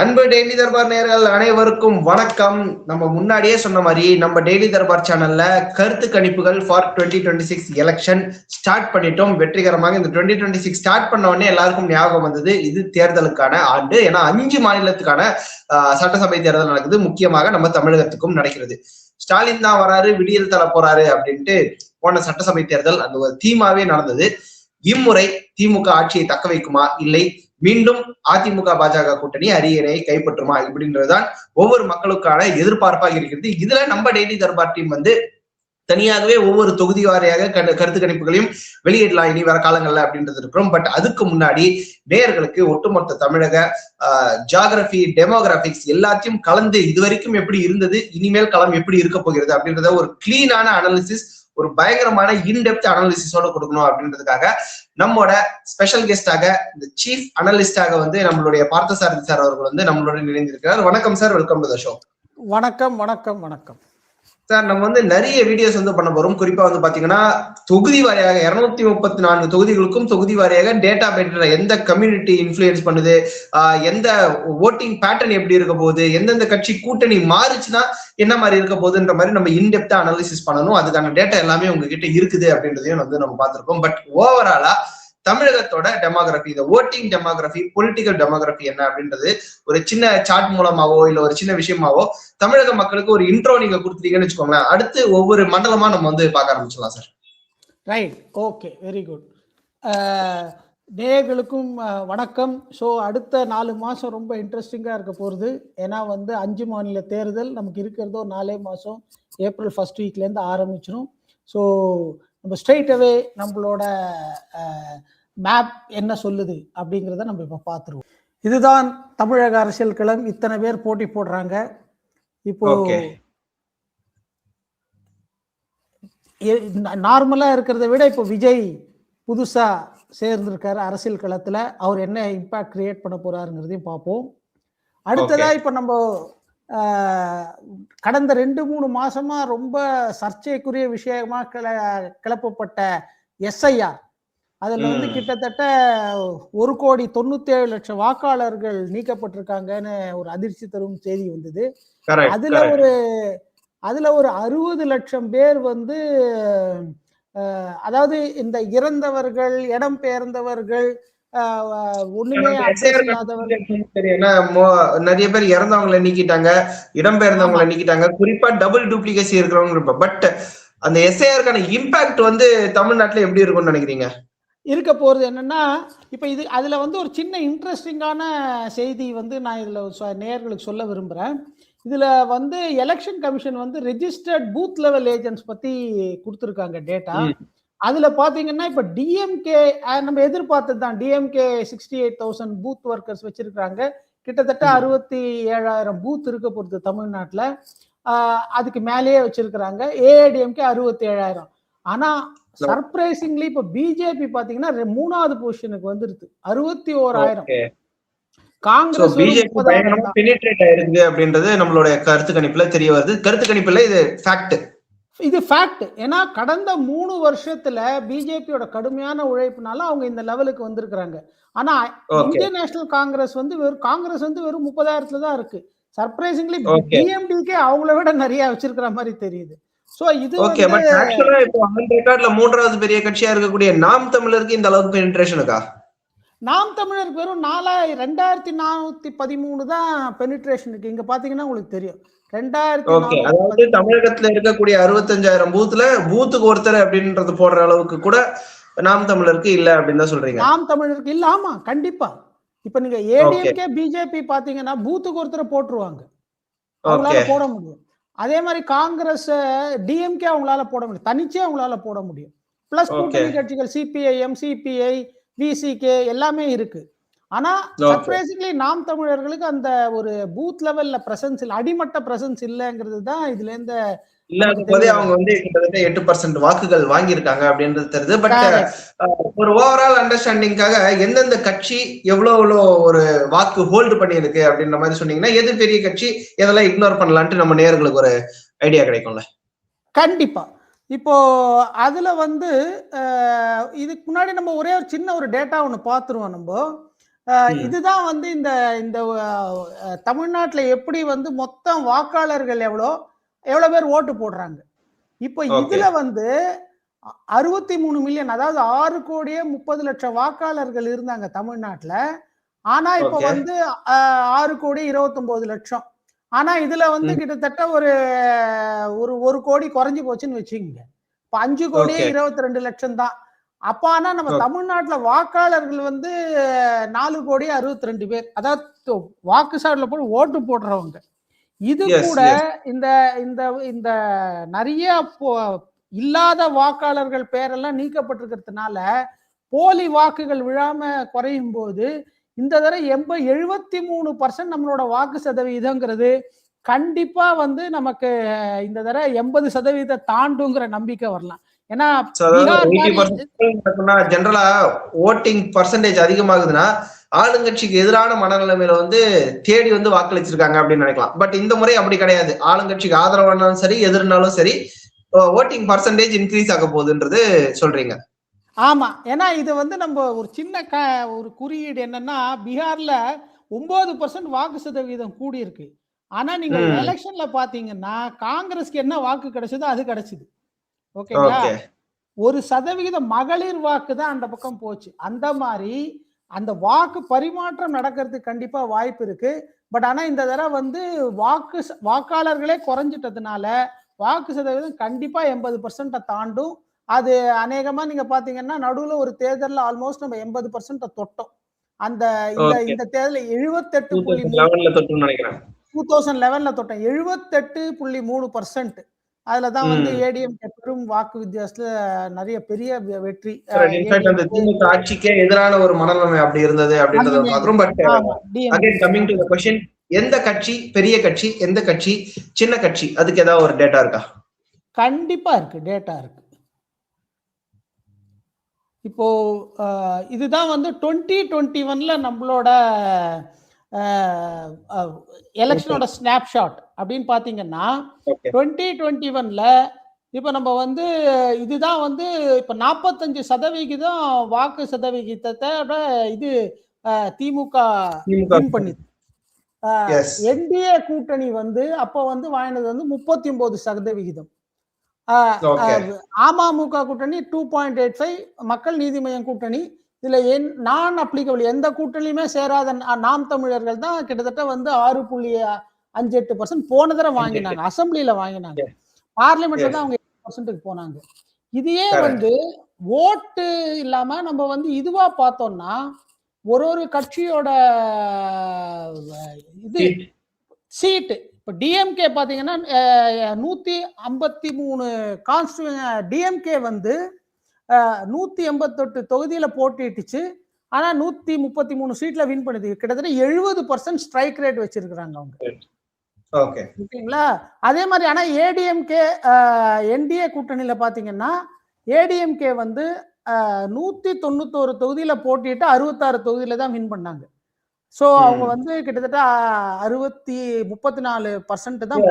அன்பு டெய்லி தர்பார் நேர்கள் அனைவருக்கும் வணக்கம். நம்ம முன்னாடியே சொன்ன மாதிரி நம்ம டெய்லி தர்பார் சேனல்ல கருத்து கணிப்புகள் for twenty twenty six election start பண்ணிட்டோம். வெற்றிகரமாக இந்த டுவெண்ட்டி டுவெண்ட்டி சிக்ஸ் ஸ்டார்ட் பண்ண உடனே எல்லாருக்கும் ஞாபகம் வந்தது. இது தேர்தலுக்கான ஆண்டு. ஏன்னா அஞ்சு மாநிலத்துக்கான சட்டசபை தேர்தல் நடக்குது. முக்கியமாக நம்ம தமிழகத்துக்கும் நடக்கிறது. ஸ்டாலின் தான் வராரு விடியல் தர போறாரு அப்படின்ட்டு போன சட்டசபை தேர்தல் அந்த ஒரு தீமாவே நடந்தது. இம்முறை திமுக ஆட்சியை தக்க வைக்குமா? இல்லை. மீண்டும் அதிமுக பாஜக கூட்டணி அரியணையை கைப்பற்றுமா இப்படின்றதுதான் ஒவ்வொரு மக்களுக்கான எதிர்பார்ப்பாக இருக்கிறது. இதுல நம்ம டெய்லி தர்பார் டீம் வந்து தனியாகவே ஒவ்வொரு தொகுதி வாரியாக கருத்து கணிப்புகளையும் வெளியிடலாம் இனி வர காலங்கள்ல அப்படின்றது இருக்கிறோம். பட் அதுக்கு முன்னாடி நேயர்களுக்கு ஒட்டுமொத்த தமிழக ஜியாகிரபி டெமோகிராபிக்ஸ் எல்லாத்தையும் கலந்து இதுவரைக்கும் எப்படி இருந்தது இனிமேல் களம் எப்படி இருக்க போகிறது அப்படின்றத ஒரு கிளீனான அனாலிசிஸ் ஒரு பயங்கரமான இன்டெப்த் அனாலிசிஸோட கொடுக்கணும் அப்படின்றதுக்காக நம்மளோட ஸ்பெஷல் கெஸ்டாக இந்த சீஃப் அனலிஸ்டாக வந்து நம்மளுடைய பார்த்தசாரதி சார் அவர்கள் வந்து நம்மளோட இணைந்திருக்கிறார். வணக்கம் sir welcome to the show வணக்கம் வணக்கம் வணக்கம். சார் நம்ம வந்து நிறைய வீடியோஸ் வந்து பண்ண போறோம். குறிப்பா வந்து பாத்தீங்கன்னா தொகுதி வாரியாக இருநூத்தி முப்பத்தி நான்கு தொகுதிகளுக்கும் தொகுதி வாரியாக டேட்டா பேட்டர் எந்த கம்யூனிட்டி இன்ஃபுளுயன்ஸ் பண்ணுது எந்த ஓட்டிங் பேட்டர்ன் எப்படி இருக்க போகுது எந்தெந்த கட்சி கூட்டணி மாறுச்சுன்னா என்ன மாதிரி இருக்க போகுதுன்ற மாதிரி நம்ம இன்டெப்தா அனாலிசிஸ் பண்ணணும். அதுக்கான டேட்டா எல்லாமே உங்ககிட்ட இருக்குது அப்படின்றதையும் வந்து நம்ம பார்த்திருக்கோம். பட் ஓவராலா தமிழகத்தோட டெமோகிராஃபி இந்த ஓட்டிங் டெமோகிராஃபி பொலிட்டிக்கல் டெமோகிராஃபி என்ன அப்படின்றது ஒரு சின்ன சார்ட் மூலமாவோ இல்ல ஒரு சின்ன விஷயமாவோ தமிழக மக்களுக்கு ஒரு இன்ட்ரோ நீங்க கொடுத்துட்டீங்கன்னு வச்சுக்கோங்களேன். அடுத்து ஒவ்வொரு மண்டலமா நம்ம வந்து பார்க்க ஆரம்பிச்சிடலாம் sir right okay very good நேயர்களுக்கும் வணக்கம். ஸோ அடுத்த நாலு மாதம் ரொம்ப இன்ட்ரெஸ்டிங்காக இருக்க போகிறது ஏன்னா வந்து அஞ்சு மாநில தேர்தல் நமக்கு இருக்கிறதோ நாலே மாதம் ஏப்ரல் ஃபஸ்ட் வீக்லேருந்து ஆரம்பிச்சிடும் ஸோ நம்ம ஸ்ட்ரெயிட் அவே நம்மளோட uh, மேப் என்ன சொல்லுது அப்படிங்கிறத நம்ம இப்போ பார்த்துருவோம். இதுதான் தமிழக அரசியல் களம். இத்தனை பேர் போட்டி போடுறாங்க. இப்போ. நார்மலா இருக்கிறத விட இப்போ விஜய் புதுசா சேர்ந்திருக்காரு அரசியல் களத்துல. அவர் என்ன இம்பாக்ட் கிரியேட் பண்ண போறாருங்கிறதையும் பார்ப்போம். அடுத்ததா இப்ப நம்ம கடந்த ரெண்டு மூணு மாசமா ரொம்ப சர்ச்சைக்குரிய விஷயமா கிள கிளப்பப்பட்ட எஸ்ஐஆர். அதுல வந்து. கிட்டத்தட்ட ஒரு கோடி தொண்ணூத்தி ஏழு லட்சம் வாக்காளர்கள் நீக்கப்பட்டிருக்காங்கன்னு ஒரு அதிர்ச்சி தரும் செய்தி வந்தது. அதுல ஒரு அதுல ஒரு அறுபது லட்சம் பேர் வந்து அதாவது இந்த இறந்தவர்கள் இடம் பெயர்ந்தவர்கள் நிறைய பேர் இறந்தவங்களை நீக்கிட்டாங்க இடம்பெயர்ந்தவங்களை நீக்கிட்டாங்க குறிப்பா டபுள் டூப்ளிகேசி இருக்கிறவங்க பட் அந்த எஸ்ஐஆருக்கான இம்பாக்ட் வந்து தமிழ்நாட்டுல எப்படி இருக்கும்னு நினைக்கிறீங்க? இருக்க போறது என்னன்னா இப்ப இது அதுல வந்து ஒரு சின்ன இன்ட்ரெஸ்டிங்கான செய்தி வந்து நான் இதுல நேயர்களுக்கு சொல்ல விரும்புறேன். இதுல வந்து எலெக்ஷன் கமிஷன் வந்து ரெஜிஸ்டர்ட் பூத் லெவல் ஏஜென்ட்ஸ் பத்தி கொடுத்துருக்காங்க டேட்டா. அதுல பாத்தீங்கன்னா இப்ப டிஎம்கே நம்ம எதிர்பார்த்தது தான். DMK sixty eight thousand booth workers வச்சிருக்காங்க கிட்டத்தட்ட. அறுபத்தி ஏழாயிரம் பூத் இருக்க போகுது தமிழ்நாட்டுல. அதுக்கு மேலேயே வச்சிருக்கிறாங்க. ஏஐடிஎம்கே அறுபத்தி ஏழாயிரம். ஆனா சர்ப்ரைசிங்லி இப்ப பிஜேபி பாத்தீங்கன்னா மூணாவது பொசிஷனுக்கு வந்துருது. அறுபத்தி ஓராயிரம் காங்கிரஸ் பிஜேபி முப்பதாயிரம் பயங்கரமா தான். பெனிட்ரேட் ஆயிருக்கு அப்படின்றது நம்மளுடைய கருத்து கணிப்புல தெரிய வருது. கருத்து கணிப்புல இது ஃபேக்ட் இது ஃபேக்ட் ஏன்னா கடந்த மூணு வருஷத்துல பிஜேபியோட கடுமையான உழைப்புனால அவங்க இந்த லெவலுக்கு வந்திருக்கிறாங்க. ஆனா இந்தியன் நேஷனல் காங்கிரஸ் வந்து வெறும் காங்கிரஸ் வந்து வெறும் முப்பதாயிரத்துல தான் இருக்கு. சர்ப்ரைசிங்லி. டிஎம்டிக்கே அவங்கள விட நிறைய வச்சிருக்கிற மாதிரி தெரியுது. சோ இது ஓகே பட் ஆக்சுவலா இப்போ ஆன் ரெக்கார்ட்ல மூன்றாவது பெரிய கட்சியா இருக்கக்கூடிய நாம் தமிழருக்கு இந்த அளவுக்கு பெனிட்ரேஷன் இருக்கா? நாம் தமிழருக்கு வெறும் நாலாயிரம் ரெண்டாயிரத்தி நானூத்தி பதிமூணு தான் பெனிட்ரேஷன் இருக்கு. இங்க பாத்தீங்கன்னா உங்களுக்கு தெரியும். ரெண்டாயிரத்தி அதாவது தமிழகத்துல இருக்கக்கூடிய அறுபத்தஞ்சாயிரம் பூத்துல பூத்துக்கு ஒருத்தர் அப்படின்றது போடுற அளவுக்கு கூட நாம் தமிழருக்கு இல்ல அப்படின்னு தான் சொல்றீங்க. நாம் தமிழருக்கு இல்ல ஆமா கண்டிப்பா. இப்ப நீங்க ஏடிஎம்கே பிஜேபி பாத்தீங்கன்னா பூத்துக்கு ஒருத்தரை போட்டுருவாங்க. அவங்களால போட முடியும். அதே மாதிரி காங்கிரஸ் டிஎம்கே அவங்களால போட முடியும். தனிச்சே அவங்களால போட முடியும். பிளஸ். கூட்டணி கட்சிகள் சிபிஐஎம் சிபிஐ விசிகே எல்லாமே இருக்கு. ஆனா. சர்ப்ரைசிங்லி நாம் தமிழர்களுக்கு அந்த ஒரு பூத் லெவல்ல பிரசன்ஸ் இல்ல அடிமட்ட பிரசன்ஸ் இல்லைங்கிறது தான் இதுல இருந்து இல்லாத போதே அவங்க வந்து கிட்டத்தட்ட எட்டு பர்சன்ட் வாக்குகள் வாங்கியிருக்காங்க அப்படின்றது தெரியுது பட் Correct. ஒரு ஓவரால் அண்டர்ஸ்டாண்டிங்காக எந்தெந்த கட்சி எவ்வளவு எவ்வளவு ஒரு வாக்கு ஹோல்டு பண்ணியிருக்கு அப்படின்ற மாதிரி சொன்னீங்கன்னா எது பெரிய கட்சி எதெல்லாம் இக்னோர் பண்ணலான்ட்டு நம்ம நேயர்களுக்கு ஒரு ஐடியா கிடைக்கும்ல கண்டிப்பா இப்போ அதுல வந்து இதுக்கு முன்னாடி நம்ம ஒரே ஒரு சின்ன ஒரு டேட்டா ஒன்று பார்த்துருவோம் நம்ம. இதுதான் வந்து இந்த இந்த தமிழ்நாட்டுல எப்படி வந்து மொத்தம் வாக்காளர்கள் எவ்வளோ எவ்வளவு பேர் ஓட்டு போடுறாங்க இப்போ. இதுல வந்து அறுபத்தி மூணு மில்லியன் அதாவது ஆறு கோடியே முப்பது லட்சம் வாக்காளர்கள் இருந்தாங்க தமிழ்நாட்டுல ஆனா இப்போ. வந்து ஆறு கோடி இருபத்தொன்பது லட்சம் ஆனா இதுல வந்து. கிட்டத்தட்ட ஒரு ஒரு ஒரு கோடி குறைஞ்சு போச்சுன்னு வச்சுக்கோங்க இப்ப அஞ்சு கோடியே. இருபத்தி ரெண்டு லட்சம் தான் அப்ப ஆனா நம்ம. தமிழ்நாட்டுல வாக்காளர்கள் வந்து நாலு கோடி அறுபத்தி ரெண்டு பேர் அதாவது வாக்கு சாவடில போய் ஓட்டு போடுறவங்க இது கூட. இந்த இந்த இந்த நிறைய இல்லாத வாக்காளர்கள் பேரெல்லாம் நீக்கப்பட்டிருக்கிறதுனால போலி வாக்குகள் விழாம குறையும் போது இந்த தடவை எண்ப எழுபத்தி மூணு பர்சன்ட் நம்மளோட வாக்கு சதவீதங்கிறது கண்டிப்பா வந்து நமக்கு இந்த தடவை எண்பது சதவீத தாண்டுங்கிற நம்பிக்கை வரலாம் ஏன்னா ஜென்ரலா ஓட்டிங் பர்சன்டேஜ் அதிகமாகுதுன்னா ஆளுங்கட்சிக்கு எதிரான மனநிலைமையில வந்து தேடி வந்து வாக்களிச்சிருக்காங்க அப்படின்னு நினைக்கலாம். பட் இந்த முறை அப்படி கிடையாது. ஆளுங்கட்சிக்கு ஆதரவானாலும் சரி எதிர்னாலும் சரி ஓட்டிங் பர்சன்டேஜ் இன்க்ரீஸ் ஆக போகுதுன்றது சொல்றீங்க. ஆமா. ஏன்னா இது வந்து நம்ம ஒரு சின்ன க ஒரு குறியீடு என்னன்னா பீகார்ல ஒன்பது பர்சன்ட் வாக்கு சதவீதம் கூடி இருக்கு ஆனா நீங்க. எலெக்ஷன்ல பாத்தீங்கன்னா காங்கிரஸ்க்கு என்ன வாக்கு கிடைச்சதோ அது கிடைச்சது. ஓகேங்களா? ஓகே. ஒரு சதவிகித மகளிர் வாக்கு தான் அந்த பக்கம் போச்சு. அந்த மாதிரி அந்த வாக்கு பரிமாற்றம் நடக்கிறதுக்கு கண்டிப்பா வாய்ப்பு இருக்கு. பட் ஆனா இந்த தடவை வந்து வாக்கு வாக்காளர்களே குறைஞ்சிட்டதுனால வாக்கு சதவீதம் கண்டிப்பா எண்பது பர்சன்ட தாண்டும். அது அநேகமா நீங்க பாத்தீங்கன்னா நடுவுல ஒரு தேர்தல்ல ஆல்மோஸ்ட் நம்ம எண்பது பர்சன்ட தொட்டோம். அந்த இந்த. இந்த தேர்தல் எழுபத்தெட்டு புள்ளி டூ தௌசண்ட் லெவன்ல தொட்டோம் எழுபத்தெட்டு புள்ளி மூணு பர்சன்ட் அதுல தான் வந்து ம். ஏடிஎம் பெரும் வாக்கு வித்தியாசத்துல நிறைய பெரிய வெற்றி இன்ஃபேக்ட் அந்த திமுக ஆட்சிக்கே எதிரான ஒரு மனநிலைமை அப்படி இருந்தது அப்படின்றத அந்த- பாக்குறோம் but again coming to the question எந்த கட்சி பெரிய கட்சி எந்த கட்சி சின்ன கட்சி? அதுக்கு ஏதாவது ஒரு டேட்டா இருக்கா? கண்டிப்பா இருக்கு டேட்டா இருக்கு. இப்போ இதுதான் வந்து டுவெண்ட்டி டுவெண்ட்டி ஒன்ல நம்மளோட எலெக்ஷனோட ஸ்னாப்ஷாட் அப்படின்னு பாத்தீங்கன்னா ஓகே டுவெண்ட்டி டுவெண்ட்டி ஒன்ல இப்போ நம்ம வந்து இதுதான் வந்து இப்போ நாற்பத்தஞ்சு சதவிகிதம் வாக்கு சதவிகிதத்தோட இது திமுக பண்ணுது. என்டிஏ கூட்டணி வந்து அப்போ வந்து வாங்கினது வந்து முப்பத்தி ஒன்பது சதவிகிதம் அமமுக கூட்டணி டூ பாயிண்ட் எயிட் ஃபைவ் மக்கள் நீதி மய்யம் கூட்டணி இதுல என் நான் அப்ளிகபிள் எந்த கூட்டணியுமே சேராத நாம் தமிழர்கள் தான் கிட்டத்தட்ட வந்து ஆறு புள்ளி அஞ்சு எட்டு பர்சன்ட் போன தடவை வாங்கினாங்க அசெம்பிளில வாங்கினாங்க. பார்லிமெண்ட்ல தான் அவங்க எட்டு பர்சன்ட்டுக்கு போனாங்க. இதையே. வந்து ஓட்டு இல்லாம நம்ம வந்து இதுவா பார்த்தோம்னா ஒரு ஒரு கட்சியோட இது சீட்டு இப்போ டிஎம்கே பார்த்தீங்கன்னா நூத்தி ஐம்பத்தி மூணு கான்ஸ்டு டிஎம்கே வந்து நூத்தி எண்பத்தெட்டு தொகுதியில போட்டிட்டுச்சு ஆனா நூத்தி முப்பத்தி மூணு சீட்ல வின் பண்ணுது கிட்டத்தட்ட எழுபது பர்சன்ட் ஸ்ட்ரைக் ரேட் வச்சிருக்கிறாங்க அவங்க. ஓகே ஓகேங்களா? அதே மாதிரி ஆனா ஏடிஎம்கே என்டிஏ கூட்டணியில பாத்தீங்கன்னா ஏடிஎம்கே வந்து நூத்தி தொண்ணூத்தோரு தொகுதியில போட்டிட்டு அறுபத்தாறு தொகுதியில தான் வின் பண்ணாங்க. சோ. அவங்க வந்து கிட்டத்தட்ட அறுபத்தி முப்பத்தி நாலு பர்சன்ட் தான்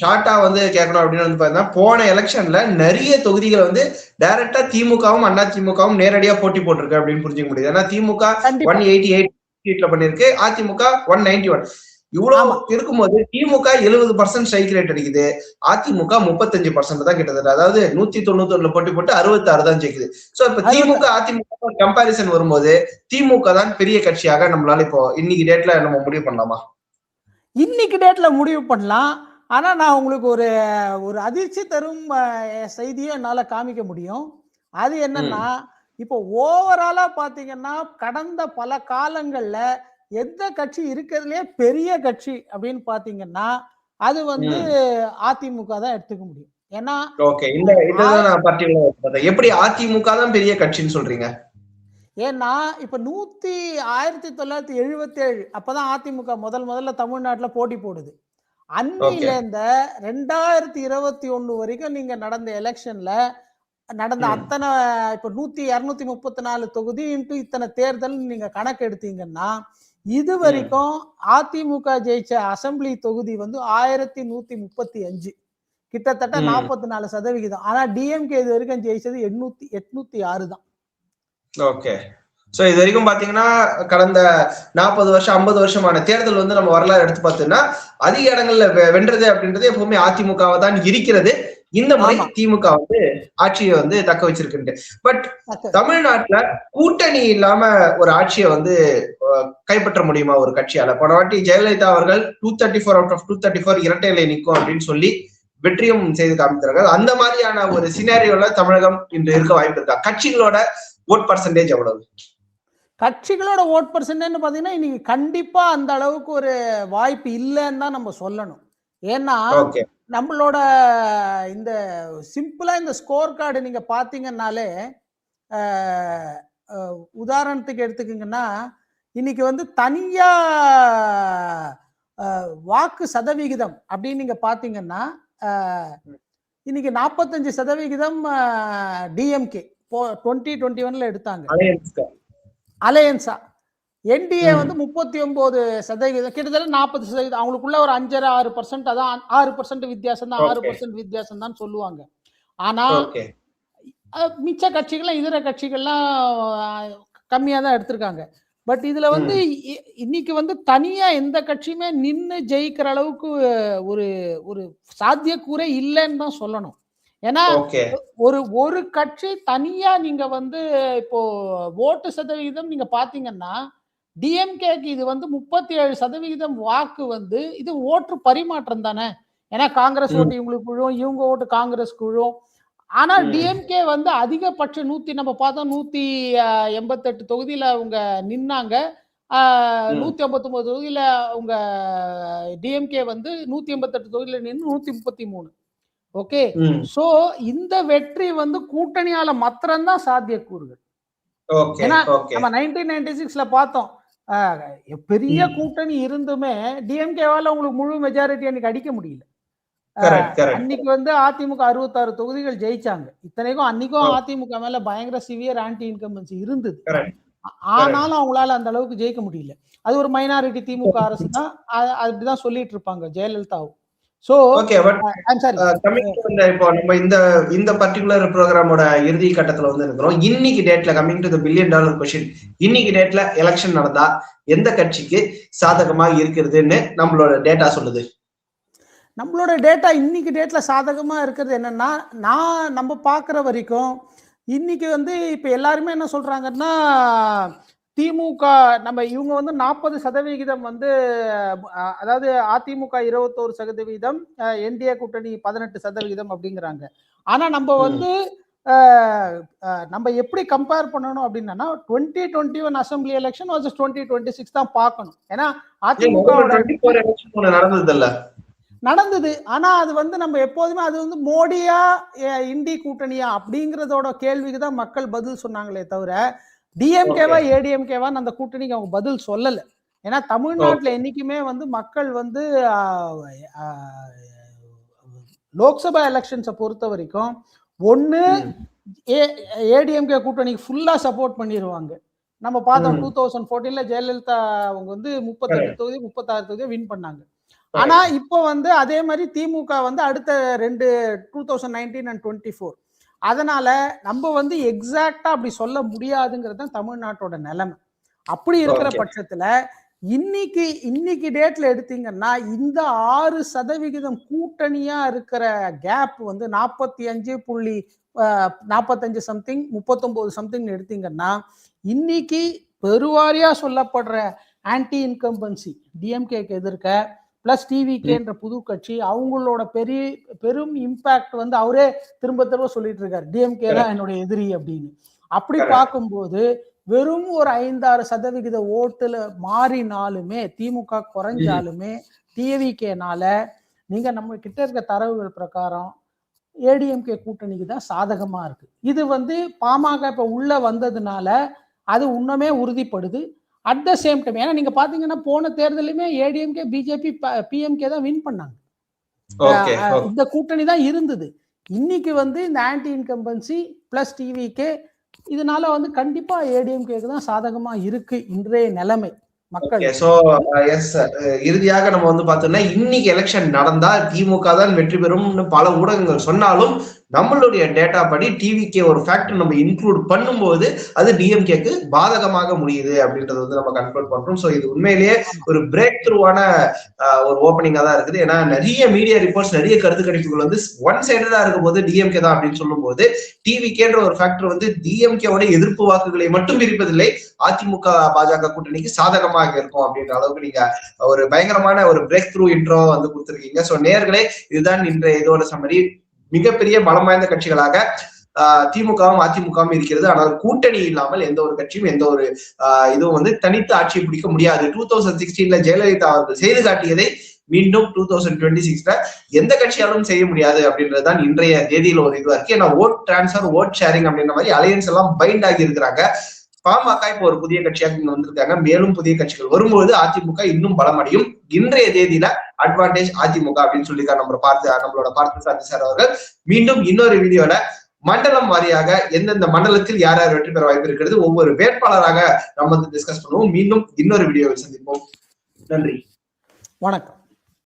ஷார்ட்டா வந்து கேட்கணும் அப்படின்னு வந்து பாத்தீங்கன்னா போன எலெக்ஷன்ல நிறைய தொகுதிகள் வந்து டைரக்டா திமுகவும் அண்ணா திமுகவும் நேரடியா போட்டி போட்டிருக்கு அப்படின்னு புரிஞ்சுக்க முடியுது. ஏன்னா திமுக ஒன் எயிட்டி எயிட் சீட்ல பண்ணிருக்கு அதிமுக ஒன் நைன்டி ஒன் இவ்வளவு. இருக்கும்போது திமுக எழுபது பர்சன்ட் ஸ்ட்ரைக் ரேட் அடிக்குது. அதிமுக முப்பத்தஞ்சு பர்சன்ட் தான் கிட்டத்தட்ட. அதாவது நூத்தி தொண்ணூத்தி ஒண்ணுல போட்டி போட்டு அறுபத்தி ஆறு தான் ஜெயிக்குது. சோ இப்ப திமுக அதிமுக கம்பாரிசன் வரும்போது திமுக தான் பெரிய கட்சியாக நம்மளால இப்போ இன்னைக்கு டேட்ல நம்ம முடிவு பண்ணலாமா? இன்னைக்கு டேட்ல முடிவு பண்ணலாம். ஆனா நான் உங்களுக்கு ஒரு ஒரு அதிர்ச்சி தரும் அஹ், செய்தியை என்னால காமிக்க முடியும். அது என்னன்னா இப்போ ஓவராலா பாத்தீங்கன்னா கடந்த பல காலங்கள்ல எந்த கட்சி இருக்கிறதுலே பெரிய கட்சி அப்படின்னு பாத்தீங்கன்னா அது வந்து அதிமுக தான் எடுத்துக்க முடியும். ஏன்னா எப்படி அதிமுக தான் பெரிய கட்சின்னு சொல்றீங்க? ஏன்னா இப்ப நூத்தி ஆயிரத்தி தொள்ளாயிரத்தி எழுபத்தி ஏழு அப்பதான் அதிமுக முதல் முதல்ல தமிழ்நாட்டுல போட்டி போடுது. அன்னில இருந்த ரெண்டாயிரத்தி இருபத்தி ஒண்ணு வரைக்கும் நீங்க நடந்த எலெக்ஷன்ல நடந்த. அத்தனை இப்ப நூத்தி இருநூத்தி முப்பத்தி நாலு தொகுதி இன்ட்டு இத்தனை தேர்தல் நீங்க கணக்கு எடுத்தீங்கன்னா இது வரைக்கும் அதிமுக ஜெயிச்ச அசெம்பிளி தொகுதி வந்து ஆயிரத்தி நூத்தி முப்பத்தி அஞ்சு. கிட்டத்தட்ட. நாற்பத்தி நாலு சதவிகிதம். ஆனா டிஎம்கே இது வரைக்கும் ஜெயிச்சது எண்ணூத்தி எட்நூத்தி ஆறு தான். ஓகே. சோ இது வரைக்கும் பாத்தீங்கன்னா கடந்த நாற்பது வருஷம் ஐம்பது வருஷமான தேர்தல் வந்து நம்ம வரலாறு எடுத்து பார்த்தோம்னா அதிக இடங்கள்ல வென்றது அப்படின்றது எப்பவுமே அதிமுகவை தான் இருக்கிறது. இந்த முறை. திமுக வந்து ஆட்சியை வந்து தக்க வச்சிருக்கு பட் தமிழ்நாட்டுல கூட்டணி இல்லாம ஒரு ஆட்சியை வந்து கைப்பற்ற முடியுமா ஒரு கட்சியால? போன வாட்டி ஜெயலலிதா அவர்கள் two thirty four out of two thirty four இரட்டை இலை நிற்கும் அப்படின்னு சொல்லி வெற்றியும் செய்து காமித்தார்கள் அந்த மாதிரியான ஒரு சினாரியோல தமிழகம் இன்று இருக்க வாய்ப்பு இருக்கா? கட்சிகளோட ஓட் பர்சன்டேஜ் எவ்வளவு? கட்சிகளோட ஓட் பர்சன்டேஜ்னு பார்த்தீங்கன்னா இன்னைக்கு கண்டிப்பா அந்த அளவுக்கு ஒரு வாய்ப்பு இல்லைன்னு தான் நம்ம சொல்லணும். ஏன்னா நம்மளோட இந்த சிம்பிளா இந்த ஸ்கோர் கார்டு நீங்க பாத்தீங்கன்னாலே அஹ், அஹ், உதாரணத்துக்கு எடுத்துக்கிங்கன்னா இன்னைக்கு வந்து தனியா வாக்கு சதவிகிதம் அப்படின்னு நீங்க பாத்தீங்கன்னா அஹ், இன்னைக்கு நாற்பத்தஞ்சு சதவிகிதம் டிஎம்கே டுவெண்ட்டி டுவெண்ட்டி ஒன்ல எடுத்தாங்க. அலையன்ஸா என்டிஏ. வந்து முப்பத்தி ஒன்பது சதவீதம் கிட்டத்தட்ட நாற்பது சதவீதம். அவங்களுக்குள்ள ஒரு அஞ்சரை ஆறு பர்சன்ட் அதான் ஆறு பர்சன்ட் வித்தியாசம் தான் ஆறு. பர்சன்ட் வித்தியாசம் தான் சொல்லுவாங்க. ஆனா மிச்ச கட்சிகள்லாம் இதர கட்சிகள்லாம் கம்மியா தான் எடுத்திருக்காங்க. பட் இதுல வந்து இன்னைக்கு வந்து தனியா எந்த கட்சியுமே நின்னு ஜெயிக்கிற அளவுக்கு ஒரு ஒரு சாத்தியக்கூறே இல்லைன்னு தான் சொல்லணும். ஏன்னா ஒரு ஒரு கட்சி தனியா நீங்க வந்து இப்போ ஓட்டு சதவிகிதம் நீங்க பாத்தீங்கன்னா டிஎம்கேக்கு இது வந்து முப்பத்தி ஏழு சதவிகிதம் வாக்கு வந்து இது ஓட்டு பரிமாற்றம் தானே? ஏன்னா காங்கிரஸ். ஓட்டு இவங்களுக்கு விழும் இவங்க ஓட்டு காங்கிரஸ் விழும் ஆனா ம். டிஎம்கே வந்து அதிகபட்ச நூத்தி நம்ம பார்த்தோம் நூத்தி எண்பத்தெட்டு தொகுதியில அவங்க நின்னாங்க. நூத்தி ஐம்பத்தொன்பது தொகுதியில அவங்க டிஎம்கே வந்து நூத்தி எண்பத்தெட்டு தொகுதியில நின்று நூத்தி முப்பத்தி மூணு ஓகே சோ இந்த வெற்றி வந்து கூட்டணியால மாத்திரம்தான் சாத்தியக்கூறுகள். ஏன்னா, நம்ம நைன்டீன் நைன்டி சிக்ஸ்ல பார்த்தோம். பெரிய. கூட்டணி இருந்துமே டிஎம்கேவால உங்களுக்கு முழு மெஜாரிட்டி அன்னைக்கு அடிக்க முடியல. அன்னைக்கு வந்து அதிமுக அறுபத்தாறு தொகுதிகள் ஜெயிச்சாங்க. இத்தனைக்கும் அன்னைக்கும். அதிமுக மேல பயங்கர சிவியர் ஆன்டி இன்கம்பன்சி இருந்தது ஆனாலும் அவங்களால அந்த அளவுக்கு ஜெயிக்க முடியல. அது ஒரு மைனாரிட்டி திமுக அரசு தான் அப்படிதான் சொல்லிட்டு இருப்பாங்க ஜெயலலிதாவும். சோ ஓகே பட் இப்போ நம்ம இந்த இந்த பர்டிகுலர் ப்ரோக்ராமோட இறுதி கட்டத்துல வந்து இருக்கிறோம். இன்னைக்கு டேட்ல coming to the billion dollar question இன்னைக்கு டேட்ல எலெக்ஷன் நடந்தா எந்த கட்சிக்கு சாதகமா இருக்கிறதுன்னு நம்மளோட டேட்டா சொல்லுது. நம்மளோட டேட்டா இன்னைக்கு டேட்ல சாதகமா இருக்கிறது என்னன்னா நான் நம்ம பார்க்குற வரைக்கும் இன்னைக்கு வந்து இப்போ எல்லாருமே என்ன சொல்றாங்கன்னா திமுக நம்ம இவங்க வந்து நாற்பது சதவிகிதம் வந்து அதாவது அதிமுக இருபத்தோரு சதவிகிதம் என்டிஏ கூட்டணி பதினெட்டு சதவிகிதம் அப்படிங்கிறாங்க. ஆனா நம்ம. வந்து நம்ம எப்படி கம்பேர் பண்ணணும் அப்படின்னா twenty twenty one assembly election versus twenty twenty six தான் பார்க்கணும். ஏன்னா அதிமுக நடந்தது இல்ல நடந்தது. ஆனா அது வந்து நம்ம எப்போதுமே அது வந்து மோடியா இந்தி கூட்டணியா அப்படிங்கறதோட கேள்விக்கு தான் மக்கள் பதில் சொன்னாங்களே தவிர டிஎம்கேவா ஏடிஎம்கேவா அந்த கூட்டணிக்கு அவங்க பதில் சொல்லல. ஏன்னா தமிழ்நாட்டுல என்னைக்குமே வந்து மக்கள் வந்து லோக்சபா எலெக்ஷன்ஸை பொறுத்த வரைக்கும் ஒண்ணு ஏடிஎம்கே கூட்டணிக்கு ஃபுல்லா சப்போர்ட் பண்ணிடுவாங்க நம்ம பார்த்தோம். டூ தௌசண்ட் ஃபோர்டீன்ல ஜெயலலிதா அவங்க வந்து முப்பத்தெட்டு. தொகுதி முப்பத்தாறு தொகுதி வின் பண்ணாங்க. ஆனா இப்போ வந்து அதே மாதிரி திமுக வந்து அடுத்த ரெண்டு two thousand nineteen and twenty four அதனால நம்ம வந்து எக்ஸாக்டா அப்படி சொல்ல முடியாதுங்கிறது தான் தமிழ்நாட்டோட நிலைமை அப்படி இருக்கிற. பட்சத்துல இன்னைக்கு இன்னைக்கு டேட்ல எடுத்தீங்கன்னா இந்த ஆறு சதவிகிதம் கூட்டணியா இருக்கிற கேப் வந்து நாற்பத்தி அஞ்சு புள்ளி நாற்பத்தஞ்சு சம்திங் முப்பத்தொன்பது சம்திங் எடுத்தீங்கன்னா இன்னைக்கு பெருவாரியா சொல்லப்படுற ஆன்டி இன்கம்பன்சி டிஎம்கேக்கு எதிர்க்க பிளஸ் டிவிகேன்ற புது கட்சி அவங்களோட பெரிய பெரும் இம்பாக்ட் வந்து அவரே திரும்ப திரும்ப சொல்லிட்டு இருக்காரு. டிஎம்கே தான் என்னுடைய எதிரி அப்படின்னு. அப்படி. பார்க்கும்போது வெறும் ஒரு ஐந்தாறு சதவிகித ஓட்டுல மாறினாலுமே திமுக குறைஞ்சாலுமே டிவிகேனால நீங்க நம்ம கிட்ட இருக்க தரவுகள் பிரகாரம் ஏடிஎம்கே கூட்டணிக்கு தான் சாதகமா இருக்கு. இது வந்து பாமக இப்ப உள்ள வந்ததுனால அது இன்னுமே உறுதிப்படுது. அட் த சேம் டைம் ஏன்னா நீங்க பாத்தீங்கன்னா போன தேர்தலுமே ஏடிஎம்கே பிஜேபி பிஎம்கே தான் வின் பண்ணாங்க. இந்த கூட்டணி தான் இருந்தது. இன்னைக்கு வந்து இந்த ஆன்டி இன்கம்பன்சி பிளஸ் டிவிகே இதனால வந்து கண்டிப்பா ஏடிஎம்கேக்கு தான் சாதகமா இருக்கு இன்றைய நிலைமை. மக்கள். சோ எஸ் இறுதியாக நம்ம வந்து பார்த்தோம்னா இன்னைக்கு எலெக்ஷன் நடந்தா திமுக தான் வெற்றி பெறும்னு பல ஊடகங்கள் சொன்னாலும் நம்மளுடைய டேட்டா படி டிவிக்கே ஒரு ஃபேக்டர் நம்ம இன்க்ளூட் பண்ணும்போது அது டிஎம்கேக்கு பாதகமாக முடியுது அப்படின்றது வந்து நம்ம கன்க்ளூட் பண்றோம். ஸோ இது உண்மையிலேயே ஒரு பிரேக் த்ரூவான ஒரு ஓப்பனிங்காக தான் இருக்குது. ஏன்னா நிறைய மீடியா ரிப்போர்ட்ஸ் நிறைய கருத்து கணிப்புகள் வந்து ஒன் சைடடா இருக்கும் போது டிஎம்கே தான் அப்படின்னு சொல்லும்போது டிவிக்கேன்ற ஒரு ஃபேக்டர் வந்து டிஎம்கேவோட எதிர்ப்பு வாக்குகளை மட்டும் பிரிப்பதில்லை அதிமுக பாஜக கூட்டணிக்கு சாதகமாக இருக்கும் அப்படின்ற அளவுக்கு நீங்க ஒரு பயங்கரமான ஒரு பிரேக் த்ரூ இன்ட்ரோ வந்து கொடுத்துருக்கீங்க. ஸோ நேர்களே இதுதான் இன்றைய இதோட சம்மரி மிகப்பெரிய பலம் வாய்ந்த கட்சிகளாக ஆஹ் திமுகவும் அதிமுகவும் இருக்கிறது. ஆனால் கூட்டணி இல்லாமல் எந்த ஒரு கட்சியும் எந்த ஒரு இதுவும் வந்து தனித்து ஆட்சியை பிடிக்க முடியாது. டூ தௌசண்ட் சிக்ஸ்டீன்ல ஜெயலலிதா அவர்கள் செய்து காட்டியதை மீண்டும் டூ தௌசண்ட் டுவெண்ட்டி சிக்ஸ்ல எந்த கட்சியாலும் செய்ய முடியாது அப்படின்றதுதான் இன்றைய தேதியில ஒரு இதுவா இருக்கு. ஏன்னா ஓட் டிரான்ஸ்ஃபர் ஓட் ஷேரிங் அப்படின்ற மாதிரி அலையன்ஸ் எல்லாம் பைண்ட் ஆகி இருக்கிறாங்க. பாமக இப்போ ஒரு புதிய கட்சியாக இங்க வந்திருக்காங்க. மேலும் புதிய கட்சிகள் வரும்போது அதிமுக இன்னும் பலமடையும். இன்றைய தேதியில அட்வான்டேஜ் அதிமுக அப்படின்னு சொல்லி நம்ம பார்த்து நம்மளோட பார்த்து சாந்தி சார் அவர்கள். மீண்டும் இன்னொரு வீடியோல மண்டலம் வாரியாக எந்தெந்த மண்டலத்தில் யார் யார் வெற்றி பெற வாய்ப்பு இருக்கிறது ஒவ்வொரு வேட்பாளராக நம்ம வந்து டிஸ்கஸ் பண்ணுவோம். மீண்டும் இன்னொரு வீடியோவில் சந்திப்போம். நன்றி. வணக்கம்.